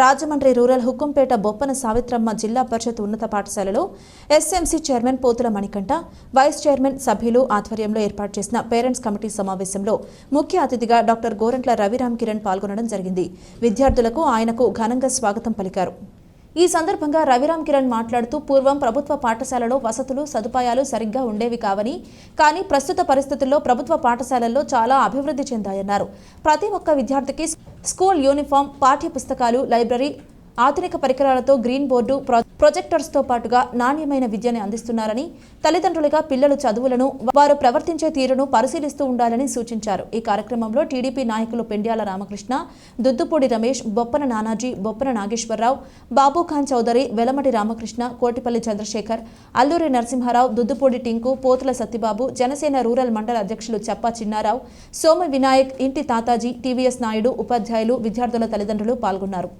Rajahmundry rural Hukumpeta Boppana Savitramma జిల్లా పరిషత్ ఉన్నత పాఠశాలలో SMC chairman Pothula Manikanta vice chairman సభ్యులు ఆధ్వర్యంలో ఏర్పాటు చేసిన పేరెంట్స్ కమిటీ సమావేశంలో ముఖ్య అతిథిగా డాక్టర్ గోరంట్ల రవిరామ్ కిరణ్ పాల్గొనడం జరిగింది. విద్యార్థులకు ఆయనకు ఘనంగా స్వాగతం పలికారు. ఈ సందర్భంగా రవిరామ్ కిరణ్ మాట్లాడుతూ పూర్వం ప్రభుత్వ పాఠశాలలో వసతులు సదుపాయాలు సరిగ్గా ఉండేవి కావని కానీ ప్రస్తుత పరిస్థితుల్లో ప్రభుత్వ పాఠశాలల్లో చాలా అభివృద్ధి చెందాయన్నారు. ప్రతి ఒక్క విద్యార్థికి స్కూల్ యూనిఫామ్ పాఠ్య పుస్తకాలు లైబ్రరీ ఆధునిక పరికరాలతో గ్రీన్ బోర్డు ప్రొ- ప్రొజెక్టర్స్తో పాటుగా నాణ్యమైన విద్యను అందిస్తున్నారని తల్లిదండ్రులుగా పిల్లలు చదువులను వారు ప్రవర్తించే తీరును పరిశీలిస్తూ ఉండాలని సూచించారు. ఈ కార్యక్రమంలో టీడీపీ నాయకులు పెండ్యాల రామకృష్ణ దుద్దుపూడి రమేష్ బొప్పన నానాజీ బొప్పన నాగేశ్వరరావు బాబుఖాన్ చౌదరి వెలమటి రామకృష్ణ కోటిపల్లి చంద్రశేఖర్ అల్లూరి నరసింహారావు దుద్దుపూడి టింకు పోతుల సత్యబాబు జనసేన రూరల్ మండల అధ్యక్షులు చెప్పా చిన్నారావు సోమ వినాయక్ ఇంటి తాతాజీ టీవీఎస్ నాయుడు ఉపాధ్యాయులు విద్యార్థుల తల్లిదండ్రులు పాల్గొన్నారు.